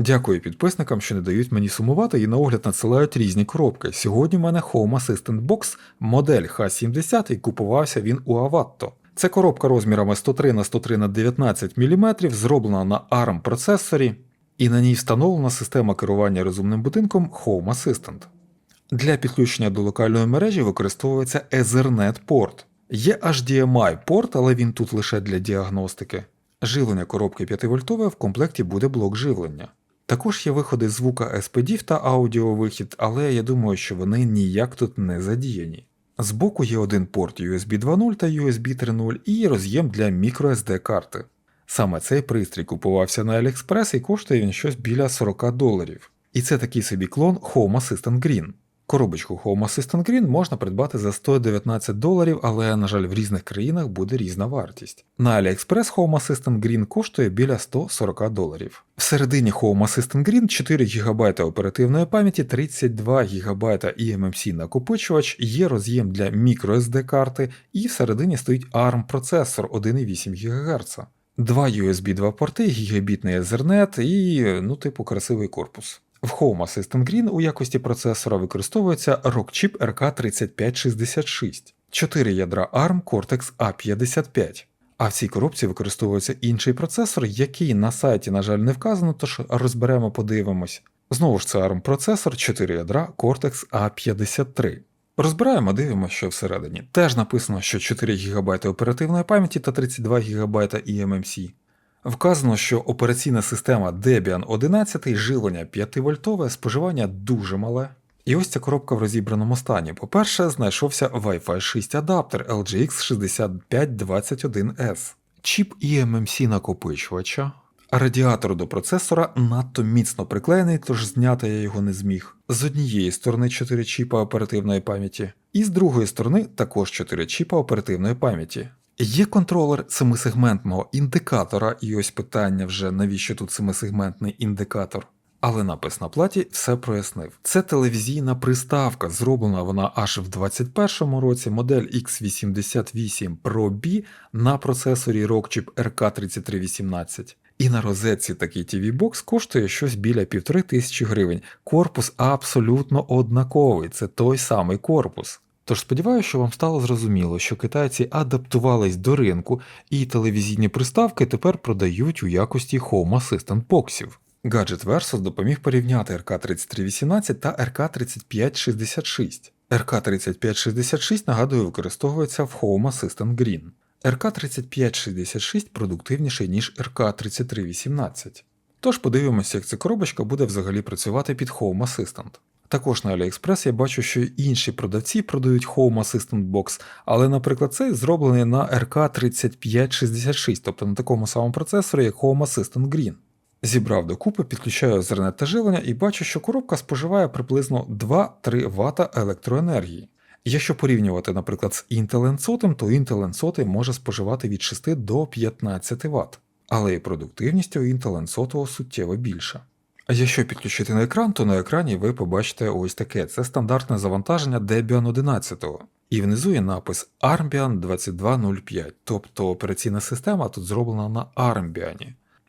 Дякую підписникам, що не дають мені сумувати і на огляд надсилають різні коробки. Сьогодні в мене Home Assistant Box, модель H70 і купувався він у Avatto. Це коробка розмірами 103 на 103 на 19 мм, зроблена на ARM процесорі, і на ній встановлена система керування розумним будинком Home Assistant. Для підключення до локальної мережі використовується Ethernet порт. Є HDMI порт, але він тут лише для діагностики. Живлення коробки 5-вольтове в комплекті буде блок живлення. Також є виходи звука SPDIF та аудіовихід, але я думаю, що вони ніяк тут не задіяні. Збоку є один порт USB 2.0 та USB 3.0 і роз'єм для microSD карти. Саме цей пристрій купувався на AliExpress і коштує він щось біля 40 доларів. І це такий собі клон Home Assistant Green. Коробочку Home Assistant Green можна придбати за 119 доларів, але, на жаль, в різних країнах буде різна вартість. На AliExpress Home Assistant Green коштує біля 140 доларів. Всередині Home Assistant Green 4 ГБ оперативної пам'яті, 32 ГБ eMMC накопичувач, є роз'єм для microSD карти, і всередині стоїть ARM процесор 1,8 ГГц. Два USB 2 порти, гігабітний Ethernet і, ну, типу, красивий корпус. В Home Assistant Green у якості процесора використовується Rockchip RK3566, 4 ядра ARM Cortex A55. А в цій коробці використовується інший процесор, який на сайті, на жаль, не вказано, тож розберемо, подивимось. Знову ж це ARM процесор, 4 ядра Cortex A53. Розбираємо, дивимося, що всередині. Теж написано, що 4 ГБ оперативної пам'яті та 32 ГБ eMMC. Вказано, що операційна система Debian 11 живлення 5-вольтове, споживання дуже мале. І ось ця коробка в розібраному стані. По-перше, знайшовся Wi-Fi 6 адаптер LGX 6521S, чіп eMMC накопичувача, радіатор до процесора надто міцно приклеєний, тож зняти я його не зміг. З однієї сторони 4 чіпа оперативної пам'яті, і з другої сторони також 4 чіпа оперативної пам'яті. Є контролер семисегментного індикатора, і ось питання вже навіщо тут семисегментний індикатор. Але напис на платі все прояснив. Це телевізійна приставка, зроблена вона аж в 2021 році, модель X88 Pro B на процесорі Rockchip RK3318. І на розетці такий TV бокс коштує щось біля півтори тисячі гривень. Корпус абсолютно однаковий, це той самий корпус. Тож сподіваюся, що вам стало зрозуміло, що китайці адаптувались до ринку і телевізійні приставки тепер продають у якості Home Assistant боксів. Gadget Versus допоміг порівняти RK3318 та RK3566. RK3566, нагадую, використовується в Home Assistant Green. RK3566 продуктивніший, ніж RK3318. Тож подивимося, як ця коробочка буде взагалі працювати під Home Assistant. Також на AliExpress я бачу, що інші продавці продають Home Assistant Box, але, наприклад, цей зроблений на RK3566, тобто на такому самому процесорі, як Home Assistant Green. Зібрав докупи, підключаю Ethernet та живлення і бачу, що коробка споживає приблизно 2-3 Вт електроенергії. Якщо порівнювати, наприклад, з Intel N100, то Intel N100 може споживати від 6 до 15 Вт, але і продуктивність у Intel N100 суттєво більша. Якщо підключити на екран, то на екрані ви побачите ось таке: це стандартне завантаження Debian 11. І внизу є напис Armbian 2205, тобто операційна система тут зроблена на Armbian.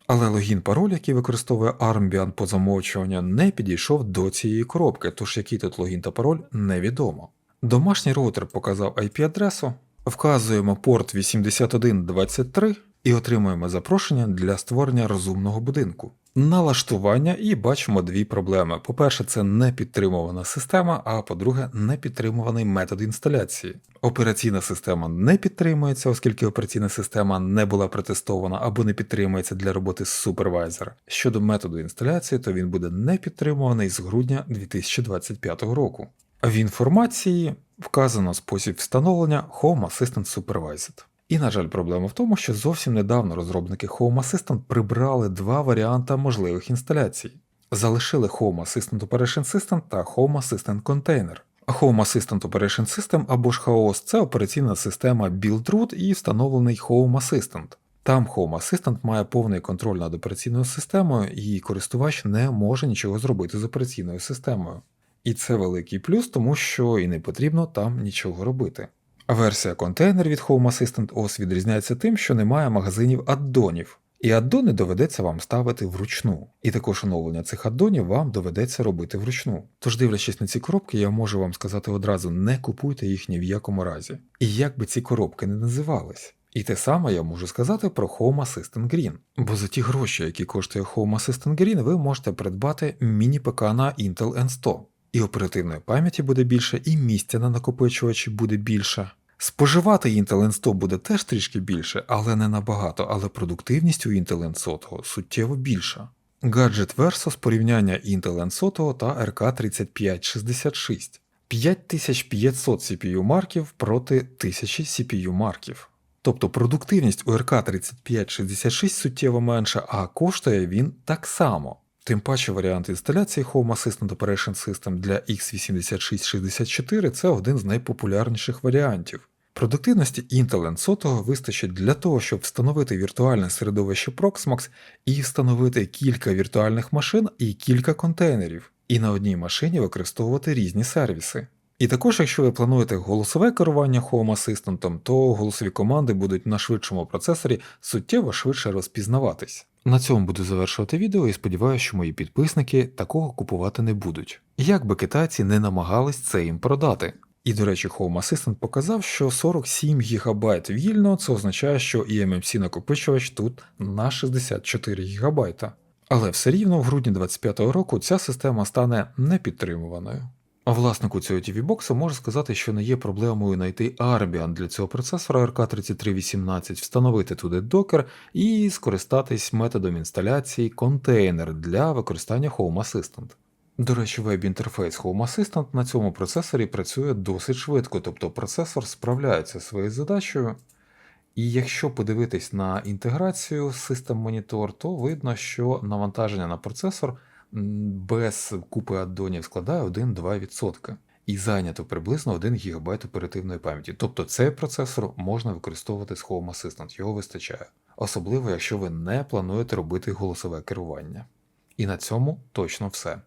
Але логін пароль, який використовує Armbian по замовчуванню, не підійшов до цієї коробки, тож який тут логін та пароль невідомо. Домашній роутер показав IP-адресу, вказуємо порт 8123 і отримуємо запрошення для створення розумного будинку. Налаштування і бачимо дві проблеми. По-перше, це не підтримувана система, а по-друге, не підтримуваний метод інсталяції. Операційна система не підтримується, оскільки операційна система не була протестована або не підтримується для роботи з супервайзера. Щодо методу інсталяції, то він буде не підтримуваний з грудня 2025 року. В інформації вказано спосіб встановлення Home Assistant Supervised. І, на жаль, проблема в тому, що зовсім недавно розробники Home Assistant прибрали два варіанти можливих інсталяцій. Залишили Home Assistant Operation System та Home Assistant Container. Home Assistant Operation System або ж HAOS – це операційна система Build Root і встановлений Home Assistant. Там Home Assistant має повний контроль над операційною системою, і користувач не може нічого зробити з операційною системою. І це великий плюс, тому що і не потрібно там нічого робити. Версія контейнер від Home Assistant OS відрізняється тим, що немає магазинів аддонів. І аддони доведеться вам ставити вручну. І також оновлення цих аддонів вам доведеться робити вручну. Тож, дивлячись на ці коробки, я можу вам сказати одразу: не купуйте їх ні в якому разі. І як би ці коробки не називались. І те саме я можу сказати про Home Assistant Green. Бо за ті гроші, які коштує Home Assistant Green, ви можете придбати міні-ПК на Intel N100. І оперативної пам'яті буде більше, і місця на накопичувачі буде більше. Споживати Intel N100 буде теж трішки більше, але не набагато, але продуктивність у Intel N100 суттєво більша. Гаджет Versus порівняння Intel N100 та RK3566. 5500 CPU марків проти 1000 CPU марків. Тобто продуктивність у RK3566 суттєво менша, а коштує він так само. Тим паче варіант інсталяції Home Assistant Operation System для x86-64 це один з найпопулярніших варіантів. Продуктивності Intel N100 вистачить для того, щоб встановити віртуальне середовище Proxmox і встановити кілька віртуальних машин і кілька контейнерів, і на одній машині використовувати різні сервіси. І також, якщо ви плануєте голосове керування Home Assistant, то голосові команди будуть на швидшому процесорі суттєво швидше розпізнаватись. На цьому буду завершувати відео і сподіваюся, що мої підписники такого купувати не будуть. Як би китайці не намагались це їм продати. І, до речі, Home Assistant показав, що 47 ГБ вільно, це означає, що eMMC накопичувач тут на 64 ГБ. Але все рівно в грудні 2025 року ця система стане непідтримуваною. А власнику цього TV-боксу можу сказати, що не є проблемою знайти Arbian для цього процесора RK3318, встановити туди докер і скористатись методом інсталяції контейнер для використання Home Assistant. До речі, веб-інтерфейс Home Assistant на цьому процесорі працює досить швидко, тобто процесор справляється зі своєю задачею. І якщо подивитись на інтеграцію System Monitor, то видно, що навантаження на процесор без купи аддонів складає 1-2%. І зайнято приблизно 1 ГБ оперативної пам'яті. Тобто цей процесор можна використовувати з Home Assistant, його вистачає. Особливо, якщо ви не плануєте робити голосове керування. І на цьому точно все.